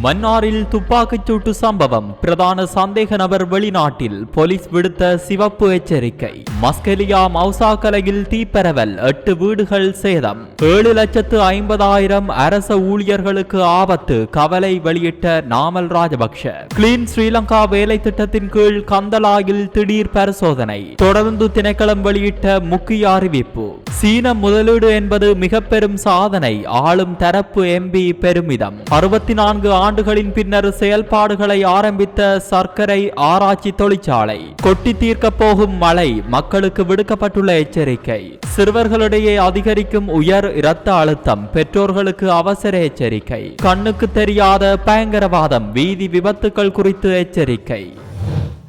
மன்னாரில் துப்பாக்கிச் சூட்டு சம்பவம். பிரதான சந்தேக நபர் வெளிநாட்டில் போலீஸ் விடுத்த சிவப்பு எச்சரிக்கை. மஸ்கலியா மவுசா கலையில் தீப்பரவல் எட்டு வீடுகள் சேதம். ஏழு லட்சத்து ஐம்பதாயிரம் அரச ஊழியர்களுக்கு ஆபத்து கவலை வெளியிட்ட நாமல் ராஜபக்ஷ. கிளீன் ஸ்ரீலங்கா வேலை திட்டத்தின் கீழ் கந்தலாயில் திடீர் பரிசோதனை. தொடர்ந்து திணைக்களம் வெளியிட்ட முக்கிய அறிவிப்பு. சீன முதலீடு என்பது மிக பெரும் சாதனை ஆளும் தரப்பு எம்பி பெருமிதம். அறுபத்தி நான்கு ஆண்டுகளின் பின்னர் செயல்பாடுகளை ஆரம்பித்த சர்க்கரை ஆராய்ச்சி தொழிற்சாலை. கொட்டி தீர்க்க போகும் மழை மக்களுக்கு விடுக்கப்பட்டுள்ள எச்சரிக்கை. சிறுவர்களிடையே அதிகரிக்கும் உயர் இரத்த அழுத்தம் பெற்றோர்களுக்கு அவசர எச்சரிக்கை. கண்ணுக்கு தெரியாத பயங்கரவாதம் வீதி விபத்துக்கள் குறித்து எச்சரிக்கை.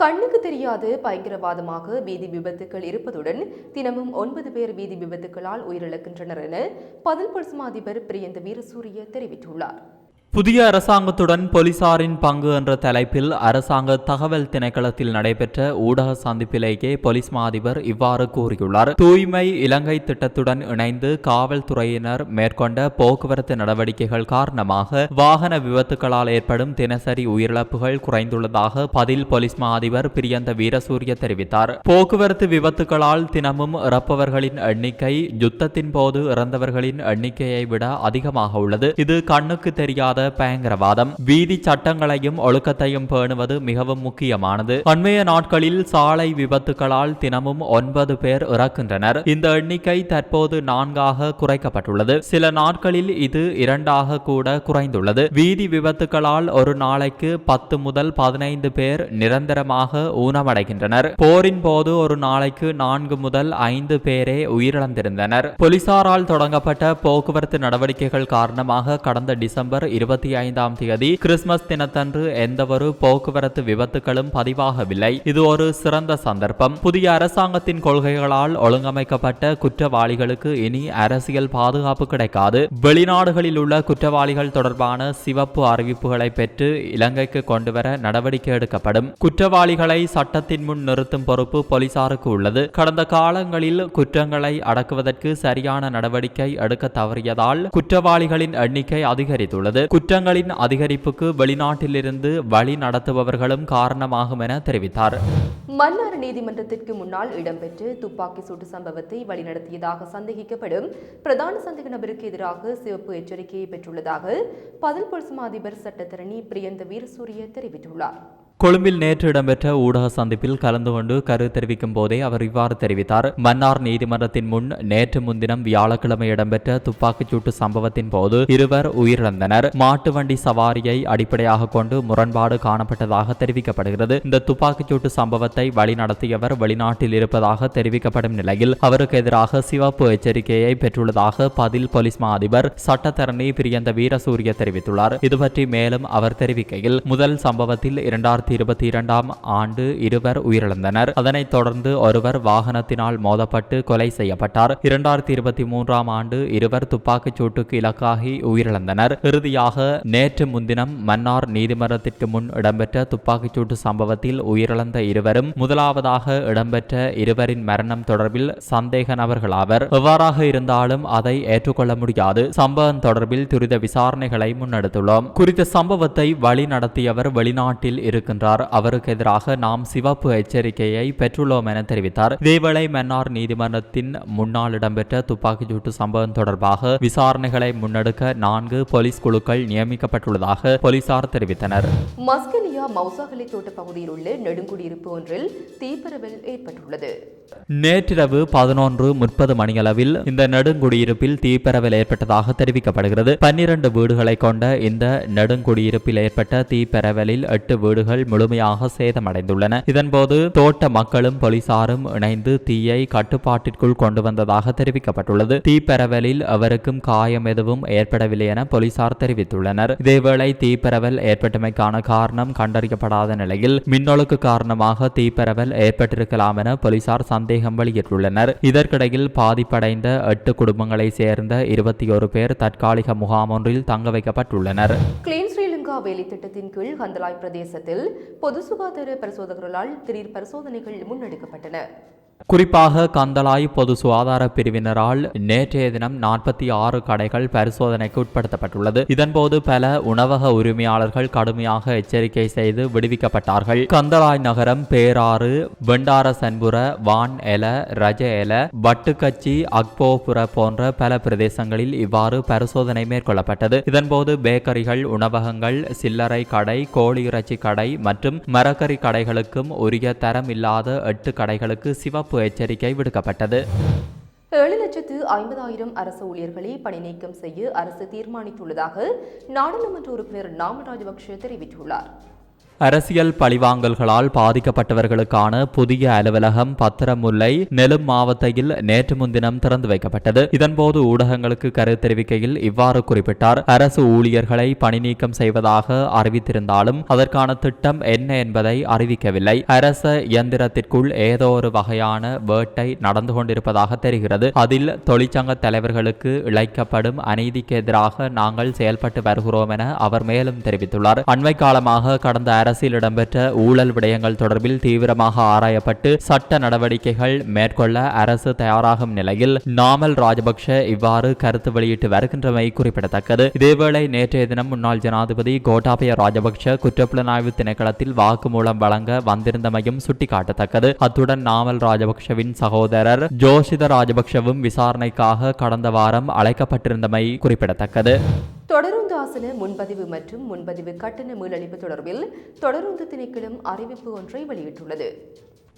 கண்ணுக்கு தெரியாத பயங்கரவாதமாக வீதி விபத்துக்கள் இருப்பதுடன் தினமும் ஒன்பது பேர் வீதி விபத்துக்களால் உயிரிழக்கின்றனர் என பதில் பொலிஸ்மா அதிபர் பிரியந்த வீரசூரிய தெரிவித்துள்ளார். புதிய அரசாங்கத்துடன் போலீசாரின் பங்கு என்ற தலைப்பில் அரசாங்க தகவல் திணைக்களத்தில் நடைபெற்ற ஊடக சந்திப்பிலேயே போலீஸ் மாதிபர் இவ்வாறு கூறியுள்ளார். தூய்மை இலங்கை திட்டத்துடன் இணைந்து காவல்துறையினர் மேற்கொண்ட போக்குவரத்து நடவடிக்கைகள் காரணமாக வாகன விபத்துகளால் ஏற்படும் தினசரி உயிரிழப்புகள் குறைந்துள்ளதாக பதில் போலீஸ் மாதிபர் பிரியந்த வீரசூரிய தெரிவித்தார். போக்குவரத்து விபத்துகளால் தினமும் இறப்பவர்களின் எண்ணிக்கை யுத்தத்தின் போது இறந்தவர்களின் எண்ணிக்கையை விட அதிகமாக உள்ளது. இது கண்ணுக்கு தெரியாத பயங்கரவாதம். வீதி சட்டங்களையும் ஒழுக்கத்தையும் பேணுவது மிகவும் முக்கியமானது. அண்மைய நாட்களில் சாலை விபத்துகளால் தினமும் ஒன்பது பேர் இறக்கின்றனர். இந்த எண்ணிக்கை தற்போது நான்காக குறைக்கப்பட்டுள்ளது. சில நாட்களில் இது இரண்டாக கூட குறைந்துள்ளது. வீதி விபத்துகளால் ஒரு நாளைக்கு பத்து முதல் பதினைந்து பேர் நிரந்தரமாக ஊனமடைகின்றனர். போரின் போது ஒரு நாளைக்கு நான்கு முதல் ஐந்து பேரே உயிரிழந்திருந்தனர். போலீசாரால் தொடங்கப்பட்ட போக்குவரத்து நடவடிக்கைகள் காரணமாக கடந்த டிசம்பர் இருபத்தி ஐந்தாம் தேதி கிறிஸ்துமஸ் தினத்தன்று எந்தவொரு போக்குவரத்து விபத்துகளும் பதிவாகவில்லை. இது ஒரு சிறந்த சந்தர்ப்பம். புதிய அரசாங்கத்தின் கொள்கைகளால் ஒழுங்கமைக்கப்பட்ட குற்றவாளிகளுக்கு இனி அரசியல் பாதுகாப்பு கிடைக்காது. வெளிநாடுகளில் உள்ள குற்றவாளிகள் தொடர்பான சிவப்பு அறிவிப்புகளை பெற்று இலங்கைக்கு கொண்டுவர நடவடிக்கை எடுக்கப்படும். குற்றவாளிகளை சட்டத்தின் முன் நிறுத்தும் பொறுப்பு போலீசாருக்கு உள்ளது. கடந்த காலங்களில் குற்றங்களை அடக்குவதற்கு சரியான நடவடிக்கை எடுக்க தவறியதால் குற்றவாளிகளின் எண்ணிக்கை அதிகரித்துள்ளது. குற்றங்களின் அதிகரிப்புக்கு வெளிநாட்டிலிருந்து வழி நடத்துபவர்களும் காரணமாகும் என தெரிவித்தார். மன்னார் நீதிமன்றத்திற்கு முன்னால் இடம்பெற்று துப்பாக்கி சூட்டு சம்பவத்தை வழிநடத்தியதாக சந்தேகிக்கப்படும் பிரதான சந்தேக நபருக்கு எதிராக சிவப்பு எச்சரிக்கையை பெற்றுள்ளதாக பதில் பொலிஸ் அதிபர் சட்டத்தரணி பிரியந்த வீரசூரிய தெரிவித்துள்ளார். கொழும்பில் நேற்று இடம்பெற்ற ஊடக சந்திப்பில் கலந்து கொண்டு கரு தெரிவிக்கும் போதே அவர் இவ்வாறு தெரிவித்தார். மன்னார் நீதிமன்றத்தின் முன் நேற்று முன்தினம் வியாழக்கிழமை இடம்பெற்ற துப்பாக்கிச் சூட்டு சம்பவத்தின் போது இருவர் உயிரிழந்தனர். மாட்டு வண்டி சவாரியை அடிப்படையாக கொண்டு முரண்பாடு காணப்பட்டதாக தெரிவிக்கப்படுகிறது. இந்த துப்பாக்கிச் சூட்டு சம்பவத்தை வழிநடத்தியவர் வெளிநாட்டில் இருப்பதாக தெரிவிக்கப்படும் நிலையில் அவருக்கு எதிராக சிவப்பு எச்சரிக்கையை பெற்றுள்ளதாக பதில் போலீஸ் மா அதிபர் சட்டத்தரணி பிரியந்த வீரசூரிய தெரிவித்துள்ளார். இதுபற்றி மேலும் அவர் தெரிவிக்கையில் முதல் சம்பவத்தில் இரண்டாயிரத்தி இருபத்தி இரண்டாம் ஆண்டு இருவர் உயிரிழந்தனர். அதனைத் தொடர்ந்து ஒருவர் வாகனத்தினால் மோதப்பட்டு கொலை செய்யப்பட்டார். இரண்டாயிரத்தி இருபத்தி மூன்றாம் ஆண்டு இருவர் துப்பாக்கிச் சூட்டுக்கு இலக்காகி உயிரிழந்தனர். இறுதியாக நேற்று முன்தினம் மன்னார் நீதிமன்றத்திற்கு முன் இடம்பெற்ற துப்பாக்கிச் சூட்டு சம்பவத்தில் உயிரிழந்த இருவரும் முதலாவதாக இடம்பெற்ற இருவரின் மரணம் தொடர்பில் சந்தேக நபர்களாவர். எவ்வாறாக இருந்தாலும் அதை ஏற்றுக்கொள்ள முடியாது. சம்பவம் தொடர்பில் துரித விசாரணைகளை முன்னெடுத்துள்ளோம். குறித்த சம்பவத்தை வழி நடத்தியவர் வெளிநாட்டில் இருக்கின்றார் அவருக்கு எதிராக நாம் சிவப்பு எச்சரிக்கையை பெற்றுள்ளோம் என தெரிவித்தார். இதேவேளை மன்னார் நீதிமன்றத்தின் முன்னால் இடம்பெற்ற துப்பாக்கிச் சூட்டு சம்பவம் தொடர்பாக விசாரணைகளை முன்னெடுக்க நான்கு போலீஸ் குழுக்கள் நியமிக்கப்பட்டுள்ளதாக போலீசார் தெரிவித்தனர். மஸ்கலியா மௌசாகலை தோட்ட பகுதியில் உள்ள நெடுங்குடியிருப்பு ஒன்றில் தீப்பரவல் ஏற்பட்டுள்ளது. நேற்றிரவு பதினொன்று முப்பது மணியளவில் இந்த நெடுங்குடியிருப்பில் தீப்பரவல் ஏற்பட்டதாக தெரிவிக்கப்படுகிறது. பன்னிரண்டு வீடுகளை கொண்ட இந்த நெடுங்குடியிருப்பில் ஏற்பட்ட தீப்பரவலில் எட்டு வீடுகள் வீடுகள் முழுமையாக சேதமடைந்துள்ளன. இதன்போது தோட்ட மக்களும் போலீசாரும் இணைந்து தீயை கட்டுப்பாட்டிற்குள் கொண்டு வந்ததாக தெரிவிக்கப்பட்டுள்ளது. தீப்பரவலில் அவருக்கும் காயம் எதுவும் ஏற்படவில்லை என போலீசார் தெரிவித்துள்ளனர். இதேவேளை தீப்பரவல் ஏற்பட்டமைக்கான காரணம் கண்டறியப்படாத நிலையில் மின்னொழுக்கு காரணமாக தீப்பரவல் ஏற்பட்டிருக்கலாம் என போலீசார் சந்தேகம் வெளியிட்டுள்ளனர். இதற்கிடையில் பாதிப்படைந்த எட்டு குடும்பங்களை சேர்ந்த இருபத்தி ஒரு பேர் தற்காலிக முகாம் ஒன்றில் தங்க வைக்கப்பட்டுள்ளனர். கிளீன் வேலை திட்டத்தின் கீழ் கந்தலாய் பிரதேசத்தில் பொது சுகாதார பரிசோதகர்களால் திடீர் பரிசோதனைகள் முன்னெடுக்கப்பட்டன. குறிப்பாக கந்தலாய் பொது சுகாதார பிரிவினரால் நேற்றைய தினம் நாற்பத்தி ஆறு கடைகள் பரிசோதனைக்கு உட்படுத்தப்பட்டுள்ளது. இதன்போது பல உணவக உரிமையாளர்கள் கடுமையாக எச்சரிக்கை செய்து விடுவிக்கப்பட்டார்கள். கந்தலாய் நகரம் பேராறு வெண்டார சன்புர வான் எல ரஜ எல வட்டுக்கச்சி அக்போபுர போன்ற பல பிரதேசங்களில் இவ்வாறு பரிசோதனை மேற்கொள்ளப்பட்டது. இதன்போது பேக்கரிகள் உணவகங்கள் சில்லறை கடை கோழி இறைச்சி கடை மற்றும் மரக்கறி கடைகளுக்கும் உரிய தரம் இல்லாத எட்டு கடைகளுக்கு சிவப்பு எச்சரிக்கை விடுக்கப்பட்டது. ஏழு லட்சத்து ஐம்பதாயிரம் அரசு ஊழியர்களை பணி நீக்கம் செய்ய அரசு தீர்மானித்துள்ளதாக நாடாளுமன்ற உறுப்பினர் நாம ராஜபக்ஷ தெரிவித்துள்ளார். அரசியல் பழிவாங்கல்களால் பாதிக்கப்பட்டவர்களுக்கான புதிய அலுவலகம் பத்திரமுல்லை நெலும் மாவட்டத்தில் நேற்று முன்தினம் திறந்து வைக்கப்பட்டது. இதன்போது ஊடகங்களுக்கு கருத்து தெரிவிக்கையில் இவ்வாறு குறிப்பிட்டார். அரசு ஊழியர்களை பணி நீக்கம் செய்வதாக அறிவித்திருந்தாலும் அதற்கான திட்டம் என்ன என்பதை அறிவிக்கவில்லை. அரச இயந்திரத்திற்குள் ஏதோ ஒரு வகையான வேட்டை நடந்து கொண்டிருப்பதாக தெரிகிறது. அதில் தொழிற்சங்க தலைவர்களுக்கு இழைக்கப்படும் அநீதிக்கு எதிராக நாங்கள் செயல்பட்டு வருகிறோம் என அவர் மேலும் தெரிவித்துள்ளார். அண்மை காலமாக கடந்த அரசில் இடம்பெற்ற ஊழல் விடயங்கள் தொடர்பில் தீவிரமாக ஆராயப்பட்டு சட்ட நடவடிக்கைகள் மேற்கொள்ள அரசு தயாராகும் நிலையில் நாமல் ராஜபக்ஷ இவ்வாறு கருத்து வெளியிட்டு வருகின்றமை குறிப்பிடத்தக்கது. இதேவேளை நேற்றைய தினம் முன்னாள் ஜனாதிபதி கோட்டாபய ராஜபக்ஷ குற்றப்புலனாய்வு திணைக்களத்தில் வாக்குமூலம் வழங்க வந்திருந்தமையும் சுட்டிக்காட்டத்தக்கது. அத்துடன் நாமல் ராஜபக்ஷவின் சகோதரர் ஜோஷித ராஜபக்ஷவும் விசாரணைக்காக கடந்த வாரம் அழைக்கப்பட்டிருந்தமை குறிப்பிடத்தக்கது. தொடருந்து முன்பதிவு மற்றும் முன்பதிவு கட்டண மீளழிப்பு தொடர்பில் தொடருந்து திணைக்களம் அறிவிப்பு ஒன்றை வெளியிட்டுள்ளது.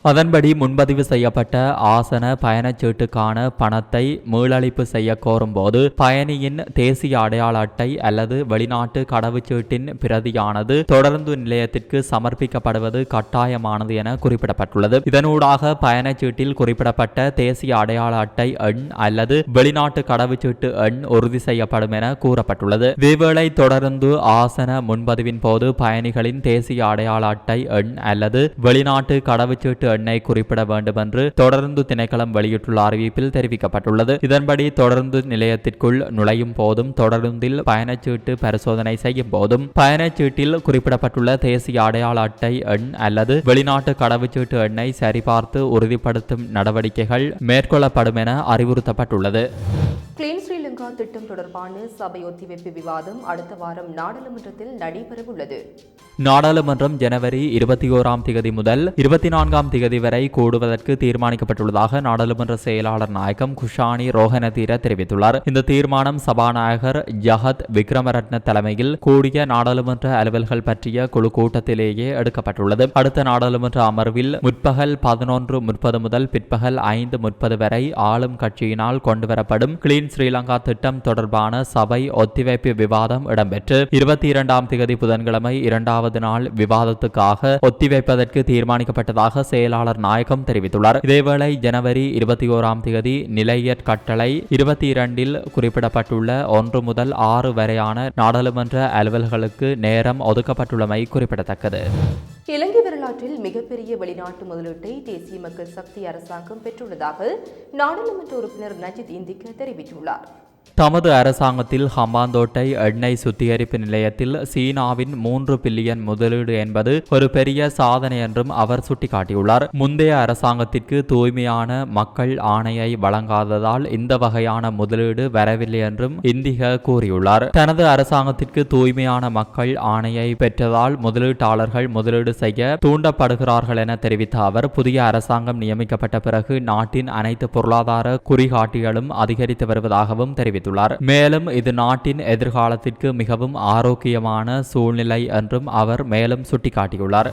அதன்படி முன்பதிவு செய்யப்பட்ட ஆசன பயணச்சீட்டுக்கான பணத்தை மீளளிப்பு செய்ய கோரும்போது பயணியின் தேசிய அடையாள அட்டை அல்லது வெளிநாட்டு கடவுச்சீட்டின் பிரதியானது தொடர்ந்து நிலையத்திற்கு சமர்ப்பிக்கப்படுவது கட்டாயமானது என குறிப்பிடப்பட்டுள்ளது. இதனூடாக பயணச்சீட்டில் குறிப்பிடப்பட்ட தேசிய அடையாள அட்டை எண் அல்லது வெளிநாட்டு கடவுச்சீட்டு எண் உறுதி செய்யப்படும் என கூறப்பட்டுள்ளது. இதேவேளை தொடர்ந்து ஆசன முன்பதிவின் போது பயணிகளின் தேசிய அடையாள அட்டை எண் அல்லது வெளிநாட்டு கடவுச்சீட்டு எண்ணை குறிப்பிட வேண்டும் என்று தொடர்ந்து திணைக்களம் வெளியிட்டுள்ள அறிவிப்பில் தெரிவிக்கப்பட்டுள்ளது. இதன்படி தொடர்ந்து நிலையத்திற்குள் நுழையும் போதும் தொடருந்தில் பயணச்சீட்டு பரிசோதனை செய்யும் போதும் பயணச்சீட்டில் குறிப்பிடப்பட்டுள்ள தேசிய அடையாள அட்டை எண் அல்லது வெளிநாட்டு கடவுச்சீட்டு எண்ணை சரிபார்த்து உறுதிப்படுத்தும் நடவடிக்கைகள் மேற்கொள்ளப்படும் என அறிவுறுத்தப்பட்டுள்ளது. கிளீன் ஸ்ரீலங்கா திட்டம் தொடர்பான சபை ஒத்திவைப்பு விவாதம் அடுத்த வாரம் நாடாளுமன்றத்தில் நடைபெறவுள்ளது. நாடாளுமன்றம் ஜனவரி இருபத்தி ஓராம் தேதி முதல் இருபத்தி நான்காம் தேதி வரை கூடுவதற்கு தீர்மானிக்கப்பட்டுள்ளதாக நாடாளுமன்ற செயலாளர் நாயகம் குஷானி ரோஹனதீர தெரிவித்துள்ளார். இந்த தீர்மானம் சபாநாயகர் ஜஹத் விக்ரமரட்ன தலைமையில் கூடிய நாடாளுமன்ற அலுவல்கள் பற்றிய குழு கூட்டத்திலேயே எடுக்கப்பட்டுள்ளது. அடுத்த நாடாளுமன்ற அமர்வில் முற்பகல் பதினொன்று முப்பது முதல் பிற்பகல் ஐந்து முப்பது வரை ஆளும் கட்சியினால் கொண்டுவரப்படும் கிளீன் ஸ்ரீலங்கா திட்டம் தொடர்பான சபை ஒத்திவைப்பு விவாதம் இடம்பெற்று இருபத்தி இரண்டாம் தேதி புதன்கிழமை இரண்டாவது நாள் விவாதத்துக்காக ஒத்திவைப்பதற்கு தீர்மானிக்கப்பட்டதாக செயலாளர் நாயகம் தெரிவித்துள்ளார். இதேவேளை ஜனவரி இருபத்தி ஓராம் தேதி நிலையற் கட்டளை இருபத்தி இரண்டில் குறிப்பிடப்பட்டுள்ள ஒன்று முதல் ஆறு வரையான நாடாளுமன்ற அலுவல்களுக்கு நேரம் ஒதுக்கப்பட்டுள்ளமை குறிப்பிடத்தக்கது. இலங்கை வரலாற்றில் மிகப்பெரிய வெளிநாட்டு முதலீட்டை தேசிய மக்கள் சக்தி அரசாங்கம் பெற்றுள்ளதாக நாடாளுமன்ற உறுப்பினர் நஜித் இந்திக்க தெரிவித்துள்ளார். தமது அரசாங்கத்தில் ஹம்பாந்தோட்டை எண்ணெய் சுத்திகரிப்பு நிலையத்தில் சீனாவின் மூன்று பில்லியன் முதலீடு என்பது ஒரு பெரிய சாதனை என்றும் அவர் சுட்டிக்காட்டியுள்ளார். முந்தைய அரசாங்கத்திற்கு தூய்மையான மக்கள் ஆணையை வழங்காததால் இந்த வகையான முதலீடு வரவில்லை என்றும் இந்திக கூறியுள்ளார். தனது அரசாங்கத்திற்கு தூய்மையான மக்கள் ஆணையை பெற்றதால் முதலீட்டாளர்கள் முதலீடு செய்ய தூண்டப்படுகிறார்கள் என தெரிவித்த அவர் புதிய அரசாங்கம் நியமிக்கப்பட்ட பிறகு நாட்டின் அனைத்து பொருளாதார குறிகாட்டிகளும் அதிகரித்து வருவதாகவும் தெரிவித்தார். தெரிவித்துள்ளார். மேலும் இது நாட்டின் எதிர்காலத்திற்கு மிகவும் ஆரோக்கியமான சூழ்நிலை என்றும் அவர் மேலும் சுட்டிக்காட்டியுள்ளார்.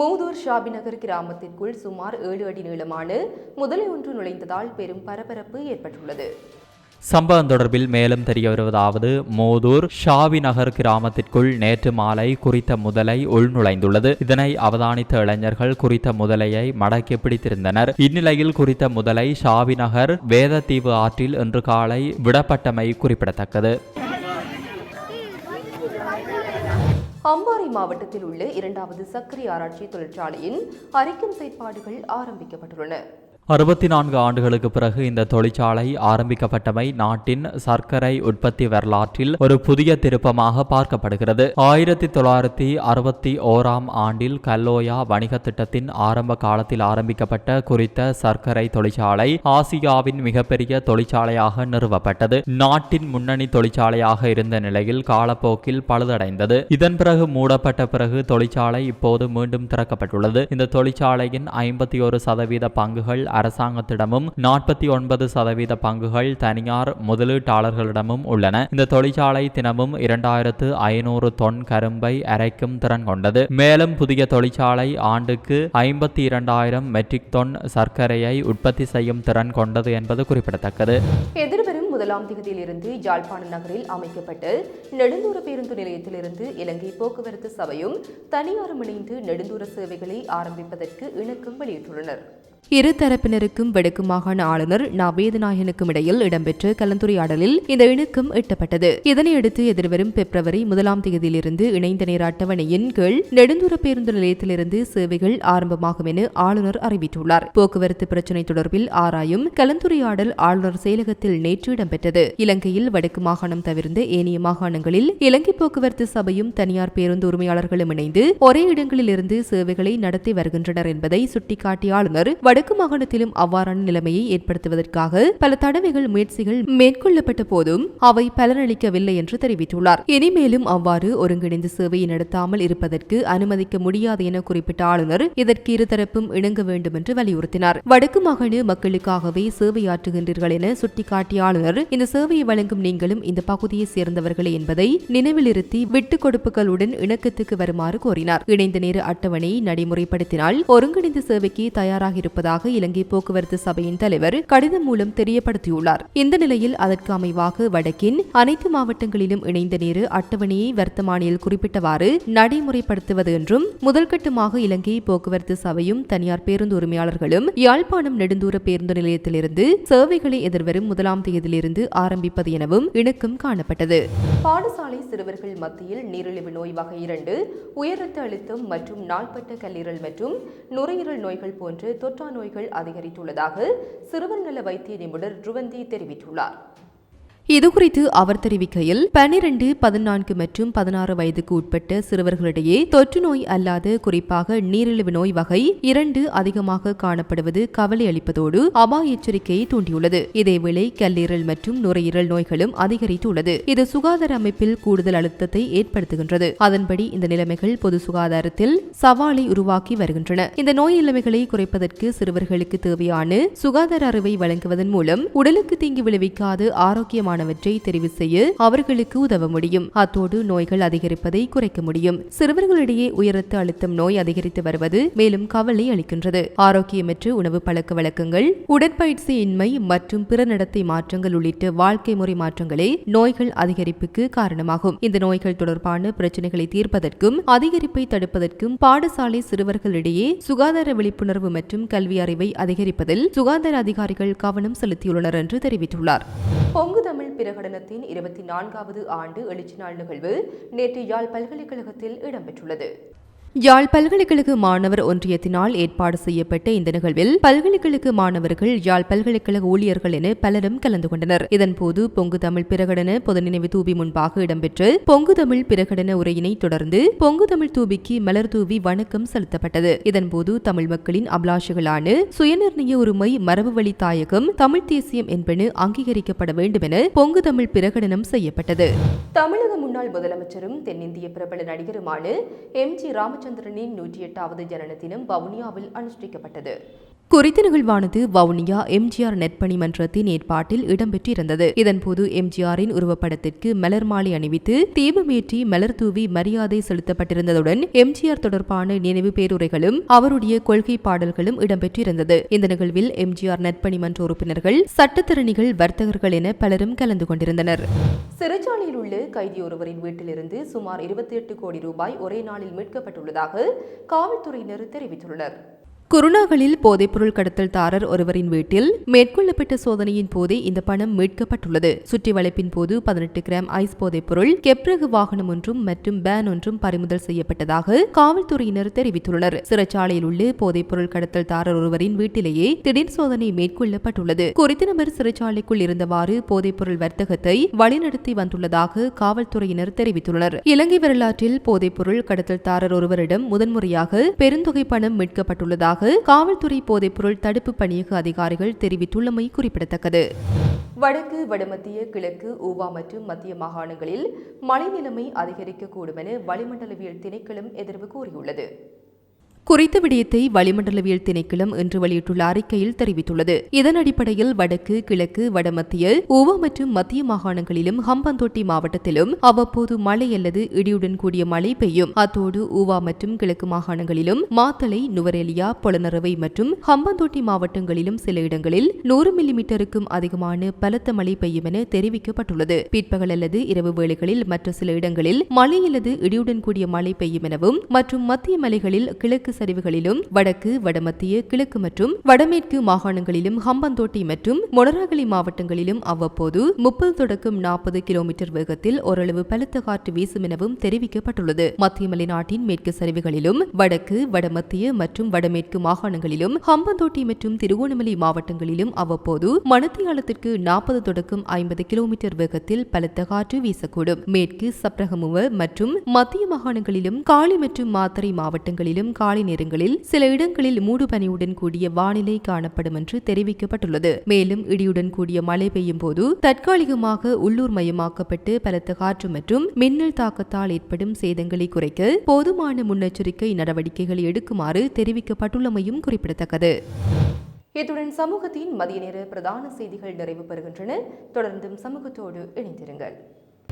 மூதூர் ஷாபிநகர் கிராமத்திற்குள் சுமார் ஏழு அடி நீளமான முதலை ஒன்று நுழைந்ததால் பெரும் பரபரப்பு ஏற்பட்டுள்ளது. சம்பவம் தொடர்பில் மேலும் தெரிய வருவதாவது மோதூர் ஷாவி நகர் கிராமத்திற்குள் நேற்று மாலை குறித்த முதலை உள்நுழைந்துள்ளது. இதனை அவதானித்த இளைஞர்கள் குறித்த முதலையை மடக்கி பிடித்திருந்தனர். இந்நிலையில் குறித்த முதலை ஷாவி நகர் வேதத்தீவு ஆற்றில் இன்று காலை விடப்பட்டமை குறிப்பிடத்தக்கது. அம்பாறை மாவட்டத்தில் உள்ள இரண்டாவது சர்க்கரை ஆராய்ச்சி தொழிற்சாலையின் அரிக்கும் செயற்பாடுகள் ஆரம்பிக்கப்பட்டுள்ளன. அறுபத்தி நான்கு ஆண்டுகளுக்கு பிறகு இந்த தொழிற்சாலை ஆரம்பிக்கப்பட்டமை நாட்டின் சர்க்கரை உற்பத்தி வரலாற்றில் ஒரு புதிய திருப்பமாக பார்க்கப்படுகிறது. ஆயிரத்தி தொள்ளாயிரத்தி அறுபத்தி ஓராம் ஆண்டில் கல்லோயா வணிக திட்டத்தின் ஆரம்ப காலத்தில் ஆரம்பிக்கப்பட்ட குறித்த சர்க்கரை தொழிற்சாலை ஆசியாவின் மிகப்பெரிய தொழிற்சாலையாக நிறுவப்பட்டது. நாட்டின் முன்னணி தொழிற்சாலையாக இருந்த நிலையில் காலப்போக்கில் பழுதடைந்தது. இதன் பிறகு மூடப்பட்ட பிறகு தொழிற்சாலை இப்போது மீண்டும் திறக்கப்பட்டுள்ளது. இந்த தொழிற்சாலையின் ஐம்பத்தி ஒரு சதவீத பங்குகள் அரசாங்கத்திடமும் நாற்பத்தி ஒன்பது சதவீத பங்குகள் தனியார் முதலீட்டாளர்களிடமும் உள்ளன. இந்த தொழிற்சாலை தினமும் இரண்டாயிரத்து ஐநூறு தொன் கரும்பை அரைக்கும் திறன் கொண்டது. மேலும் புதிய தொழிற்சாலை ஆண்டுக்கு ஐம்பத்தி இரண்டாயிரம் மெட்ரிக் தொன் சர்க்கரையை உற்பத்தி செய்யும் திறன் கொண்டது என்பது குறிப்பிடத்தக்கது. எதிர்வரும் முதலாம் தேதியிலிருந்து யாழ்ப்பாணம் நகரில் அமைக்கப்பட்ட நெடுந்தூர பேருந்து நிலையத்திலிருந்து இலங்கை போக்குவரத்து சபையும் தனியாரும் இணைந்து நெடுந்தூர சேவைகளை ஆரம்பிப்பதற்கு இணக்கம் வெளியிட்டுள்ளனர். இரு தரப்பினருக்கும் வடக்கு மாகாண ஆளுநர் நா வேதநாயகனுக்கும் இடையில் இடம்பெற்ற கலந்துரையாடலில் இந்த இணக்கம் எட்டப்பட்டது. இதனையடுத்து எதிர்வரும் பிப்ரவரி முதலாம் தேதியிலிருந்து இணைந்த நேர அட்டவணையின் கீழ் நெடுந்தூர பேருந்து நிலையத்திலிருந்து சேவைகள் ஆரம்பமாகும் என ஆளுநர் அறிவித்துள்ளார். போக்குவரத்து பிரச்சினை தொடர்பில் ஆராயும் கலந்துரையாடல் ஆளுநர் செயலகத்தில் நேற்று இடம்பெற்றது. இலங்கையில் வடக்கு மாகாணம் தவிர்ந்த ஏனைய மாகாணங்களில் இலங்கை போக்குவரத்து சபையும் தனியார் பேருந்து உரிமையாளர்களும் இணைந்து ஒரே இடங்களில் இருந்து சேவைகளை நடத்தி வருகின்றனர் என்பதை சுட்டிக்காட்டிய ஆளுநர் வடக்கு மாகாணத்திலும் அவ்வாறான நிலைமையை ஏற்படுத்துவதற்காக பல தடவைகள் முயற்சிகள் மேற்கொள்ளப்பட்ட போதும் அவை பலனளிக்கவில்லை என்று தெரிவித்துள்ளார். இனிமேலும் அவ்வாறு ஒருங்கிணைந்த சேவையை நடத்தாமல் இருப்பதற்கு அனுமதிக்க முடியாது என குறிப்பிட்ட ஆளுநர் இதற்கு இருதரப்பும் இணங்க வேண்டும் என்று வலியுறுத்தினார். வடக்கு மாகாண மக்களுக்காகவே சேவையாற்றுகின்றீர்கள் என சுட்டிக்காட்டிய ஆளுநர் இந்த சேவையை வழங்கும் நீங்களும் இந்த பகுதியை சேர்ந்தவர்களே என்பதை நினைவிலிருத்தி விட்டுக் கொடுப்புகளுடன் இணக்கத்துக்கு வருமாறு கோரினார். இணைந்த நேர அட்டவணையை நடைமுறைப்படுத்தினால் ஒருங்கிணைந்த சேவைக்கு தயாராக இருப்பது இருப்பதாக இலங்கை போக்குவரத்து சபையின் தலைவர் கடிதம் மூலம் தெரியப்படுத்தியுள்ளார். இந்த நிலையில் அதற்கு அமைவாக வடக்கின் அனைத்து மாவட்டங்களிலும் இணைந்த நேரு அட்டவணையை வர்த்தமானியில் குறிப்பிட்டவாறு நடைமுறைப்படுத்துவது என்றும் முதல்கட்டமாக இலங்கை போக்குவரத்து சபையும் தனியார் பேருந்து உரிமையாளர்களும் யாழ்ப்பாணம் நெடுந்தூர பேருந்து நிலையத்திலிருந்து சேவைகளை எதிர்வரும் முதலாம் தேதியிலிருந்து ஆரம்பிப்பது எனவும் இணக்கம் காணப்பட்டது. பாடசாலை சிறுவர்கள் மத்தியில் நீரிழிவு நோய் வகை இரண்டு உயர் ரத்த அழுத்தம் மற்றும் நாள்பட்ட கல்லீரல் மற்றும் நுரையீரல் நோய்கள் போன்ற தொற்றான நோய்கள் அதிகரித்துள்ளதாக சிறுவர் நல வைத்திய நிபுணர் ருவந்தி தெரிவித்துள்ளார். இதுகுறித்து அவர் தெரிவிக்கையில் பனிரெண்டு பதினான்கு மற்றும் பதினாறு வயதுக்கு உட்பட்ட சிறுவர்களிடையே தொற்று நோய் அல்லாத குறிப்பாக நீரிழிவு நோய் வகை இரண்டு அதிகமாக காணப்படுவது கவலை அளிப்பதோடு அபாய எச்சரிக்கையை தூண்டியுள்ளது. இதேவேளை கல்லீரல் மற்றும் நுரையீரல் நோய்களும் அதிகரித்துள்ளது. இது சுகாதார அமைப்பில் கூடுதல் அழுத்தத்தை ஏற்படுத்துகின்றது. அதன்படி இந்த நிலைமைகள் பொது சுகாதாரத்தில் சவாலை உருவாக்கி வருகின்றன. இந்த நோய் நிலைமைகளை குறைப்பதற்கு சிறுவர்களுக்கு தேவையான சுகாதார அறிவை வழங்குவதன் மூலம் உடலுக்கு தீங்கு விளைவிக்காத ஆரோக்கியமான முக்கியமானவற்றை தெரிவு செய்ய அவர்களுக்கு உதவ முடியும். அத்தோடு நோய்கள் அதிகரிப்பதை குறைக்க முடியும். சிறுவர்களிடையே உயரத்த அழுத்தம் நோய் அதிகரித்து வருவது மேலும் கவலை அளிக்கின்றது. ஆரோக்கியமற்ற உணவு பழக்க வழக்கங்கள் உடற்பயிற்சியின்மை மற்றும் பிற நடத்தை மாற்றங்கள் உள்ளிட்ட வாழ்க்கை முறை மாற்றங்களே நோய்கள் அதிகரிப்புக்கு காரணமாகும். இந்த நோய்கள் தொடர்பான பிரச்சனைகளை தீர்ப்பதற்கும் அதிகரிப்பை தடுப்பதற்கும் பாடசாலை சிறுவர்களிடையே சுகாதார விழிப்புணர்வு மற்றும் கல்வி அறிவை அதிகரிப்பதில் சுகாதார அதிகாரிகள் கவனம் செலுத்தியுள்ளனர் என்று தெரிவித்துள்ளார். பொங்கு தமிழ் பிரகடனத்தின் இருபத்தி நான்காவது ஆண்டு எழுச்சி நாள் நிகழ்வு நேற்று யாழ் பல்கலைக்கழகத்தில் இடம்பெற்றுள்ளது. யாழ் பல்கலைக்கழக மாணவர் ஒன்றியத்தினால் ஏற்பாடு செய்யப்பட்ட இந்த நிகழ்வில் பல்கலைக்கழக மாணவர்கள் யாழ் பல்கலைக்கழக ஊழியர்கள் என பலரும் கலந்து கொண்டனர். இதன்போது பொங்கு தமிழ் பிரகடன பொது நினைவு தூபி முன்பாக இடம்பெற்று பொங்கு தமிழ் பிரகடன உரையினை தொடர்ந்து பொங்கு தமிழ் தூபிக்கு மலர் தூவி வணக்கம் செலுத்தப்பட்டது. இதன்போது தமிழ் மக்களின் அபிலாஷைகளான சுயநிர்ணய உரிமை மரபுவழி தாயகம் தமிழ் தேசியம் என்பன அங்கீகரிக்கப்பட வேண்டும் என பொங்கு தமிழ் பிரகடனம் செய்யப்பட்டது. தமிழக முன்னாள் முதலமைச்சரும் தென்னிந்திய பிரபல நடிகருமான எம் ஜி ராமச்சந்திரனின் நூற்றி எட்டாவது ஜனன தினம் வவுனியாவில் அனுஷ்டிக்கப்பட்டது. குறித்த நிகழ்வானது வவுனியா எம்ஜிஆர் நெற்பணி மன்றத்தின் ஏற்பாட்டில் இடம்பெற்றிருந்தது. இதன்போது எம்ஜிஆரின் உருவப்படத்திற்கு மலர் மாலை அணிவித்து தீபமேற்றி மலர் தூவி மரியாதை செலுத்தப்பட்டிருந்ததுடன் எம்ஜிஆர் தொடர்பான நினைவு பேருரைகளும் அவருடைய கொள்கை பாடல்களும் இடம்பெற்றிருந்தது. இந்த நிகழ்வில் எம்ஜிஆர் நெற்பணி மன்ற உறுப்பினர்கள் சட்டத்திறனிகள் வர்த்தகர்கள் என பலரும் கலந்து கொண்டிருந்தனர். சிறைச்சாலையில் உள்ள கைதி ஒருவரின் வீட்டிலிருந்து சுமார் இருபத்தி எட்டு கோடி ரூபாய் ஒரே நாளில் மீட்கப்பட்டுள்ளதாக காவல்துறையினர் தெரிவித்துள்ளனர். குருணாகலில் போதைப்பொருள் கடத்தல்தாரர் ஒருவரின் வீட்டில் மேற்கொள்ளப்பட்ட சோதனையின் போதே இந்த பணம் மீட்கப்பட்டுள்ளது. சுற்றி வளைப்பின் போது பதினெட்டு கிராம் ஐஸ் போதைப்பொருள் கெப்ரகு வாகனம் ஒன்றும் மற்றும் பேன் ஒன்றும் பறிமுதல் செய்யப்பட்டதாக காவல்துறையினர் தெரிவித்துள்ளனர். சிறைச்சாலையில் உள்ள போதைப்பொருள் கடத்தல்தாரர் ஒருவரின் வீட்டிலேயே திடீர் சோதனை மேற்கொள்ளப்பட்டுள்ளது. குறித்த நபர் சிறைச்சாலைக்குள் இருந்தவாறு போதைப்பொருள் வர்த்தகத்தை வழிநடத்தி வந்துள்ளதாக காவல்துறையினர் தெரிவித்துள்ளனர். இலங்கை வரலாற்றில் போதைப்பொருள் கடத்தல்தாரர் ஒருவரிடம் முதன்முறையாக பெருந்தொகை பணம் மீட்கப்பட்டுள்ளதாக காவல்துறை போதைப்பொருள் தடுப்பு பணியக அதிகாரிகள் தெரிவித்துள்ளமை குறிப்பிடத்தக்கது. வடக்கு வடமத்திய கிழக்கு ஊவா மற்றும் மத்திய மாகாணங்களில் மழை நிலைமை அதிகரிக்கக்கூடும் என வளிமண்டலவியல் திணைக்களம் எதிர்வு கூறியுள்ளது. குறித்த விடயத்தை வளிமண்டலவியல் திணைக்களம் இன்று வெளியிட்டுள்ள அறிக்கையில் தெரிவித்துள்ளது. இதன் அடிப்படையில் வடக்கு கிழக்கு வடமத்திய ஊவா மற்றும் மத்திய மாகாணங்களிலும் ஹம்பந்தோட்டி மாவட்டத்திலும் அவ்வப்போது மழை அல்லது இடியுடன் கூடிய மழை பெய்யும். அத்தோடு ஊவா மற்றும் கிழக்கு மாகாணங்களிலும் மாத்தளை நுவரெலியா பொலனரவை மற்றும் ஹம்பந்தோட்டி மாவட்டங்களிலும் சில இடங்களில் நூறு மில்லிமீட்டருக்கும் அதிகமான பலத்த மழை பெய்யும் என தெரிவிக்கப்பட்டுள்ளது. பிற்பகல் அல்லது இரவு வேளைகளில் மற்ற சில இடங்களில் மழை அல்லது இடியுடன் கூடிய மழை பெய்யும் எனவும் மற்றும் மத்திய மலைகளில் கிழக்கு சரிவுகளிலும் வடக்கு வடமத்திய கிழக்கு மற்றும் வடமேற்கு மாகாணங்களிலும் ஹம்பந்தோட்டை மற்றும் மொனராகலி மாவட்டங்களிலும் அவ்வப்போது முப்பது தொடக்கம் நாற்பது கிலோமீட்டர் வேகத்தில் ஓரளவு பலத்த காற்று வீசும் எனவும் தெரிவிக்கப்பட்டுள்ளது. மத்திய மலைநாட்டின் மேற்கு சரிவுகளிலும் வடக்கு வடமத்திய மற்றும் வடமேற்கு மாகாணங்களிலும் ஹம்பந்தோட்டை மற்றும் திருகோணமலை மாவட்டங்களிலும் அவ்வப்போது மணத்தியாலத்திற்கு நாற்பது தொடக்கம் ஐம்பது கிலோமீட்டர் வேகத்தில் பலத்த காற்று வீசக்கூடும். மேற்கு சப்ரகமுவ மற்றும் மத்திய மாகாணங்களிலும் காலி மற்றும் மாத்தறை மாவட்டங்களிலும் காலை நேரங்களில் சில இடங்களில் மூடுபனியுடன் கூடிய வானிலை காணப்படும் என்று தெரிவிக்கப்பட்டுள்ளது. மேலும் இடியுடன் கூடிய மழை பெய்யும் போது தற்காலிகமாக உள்ளூர் மயமாக்கப்பட்டு பலத்த காற்று மற்றும் மின்னல் தாக்கத்தால் ஏற்படும் சேதங்களை குறைக்க போதுமான முன்னெச்சரிக்கை நடவடிக்கைகளை எடுக்குமாறு தெரிவிக்கப்பட்டுள்ளமையும் குறிப்பிடத்தக்கது. இத்துடன் சமூகத்தின் மதிய நேர பிரதான செய்திகள் நிறைவு பெறுகின்றன. தொடர்ந்தும் சமூகத்தோடு இணைந்திருங்கள்.